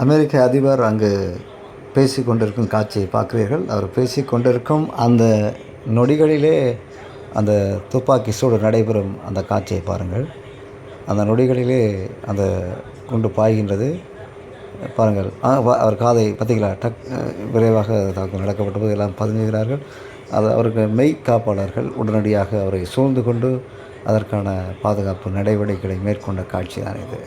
அமெரிக்க அதிபர் அங்கு பேசி கொண்டிருக்கும் காட்சியை பார்க்கிறீர்கள். அவர் பேசி கொண்டிருக்கும் அந்த நொடிகளிலே அந்த துப்பாக்கி சூடு நடைபெறும் அந்த காட்சியை பாருங்கள். அந்த நொடிகளிலே அந்த குண்டு பாய்கின்றது. பாருங்கள். அவர் காதை பார்த்தீங்களா? டக் விரைவாக தாக்கம் நடக்கப்பட்டபோது எல்லாம் பதுங்குகிறார்கள். அது அவருக்கு மெய் காப்பாளர்கள். உடனடியாக அவரை சூழ்ந்து கொண்டு அதற்கான பாதுகாப்பு நடவடிக்கைகளை மேற்கொண்ட காட்சி தான் இது.